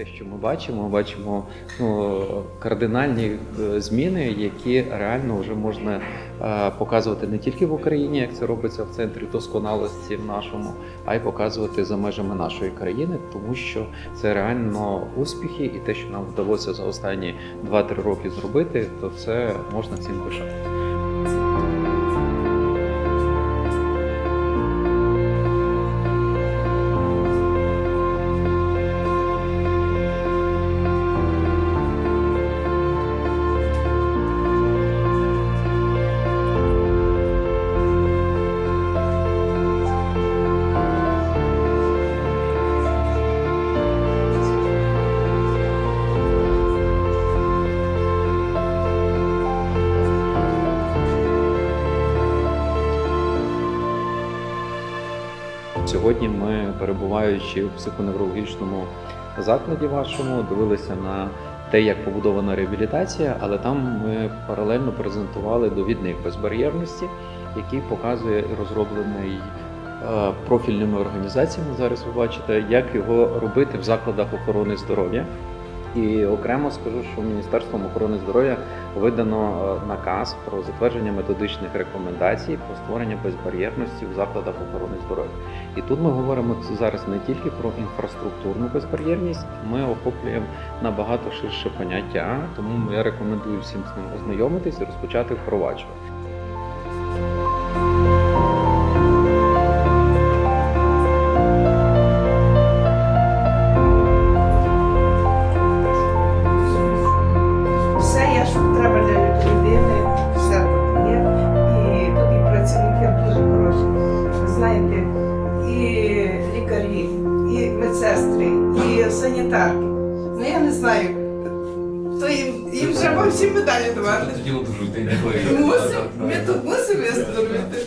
те, що ми бачимо, бачимо ну, кардинальні е, зміни, які реально вже можна е, показувати не тільки в Україні, як це робиться в центрі досконалості в нашому, а й показувати за межами нашої країни, тому що це реально успіхи, і те, що нам вдалося за останні 2-3 роки зробити, то це можна цим пишати. Сьогодні ми, перебуваючи в психоневрологічному закладі вашому, дивилися на те, як побудована реабілітація, але там ми паралельно презентували довідник безбар'єрності, який показує розроблений е, профільними організаціями. Зараз ви бачите, як його робити в закладах охорони здоров'я. І окремо скажу, що Міністерством охорони здоров'я видано е, наказ про затвердження методичних рекомендацій про створення безбар'єрності в закладах охорони здоров'я. І тут ми говоримо зараз не тільки про інфраструктурну безбар'єрність, ми охоплюємо набагато ширше поняття, тому я рекомендую всім з ним ознайомитись і розпочати впроваджувати. Лікарі, і медсестри, і санітарки. Ну я не знаю. То їм, їм треба всім медалі давати. Мусимо, ми тут мусимо виздоровити.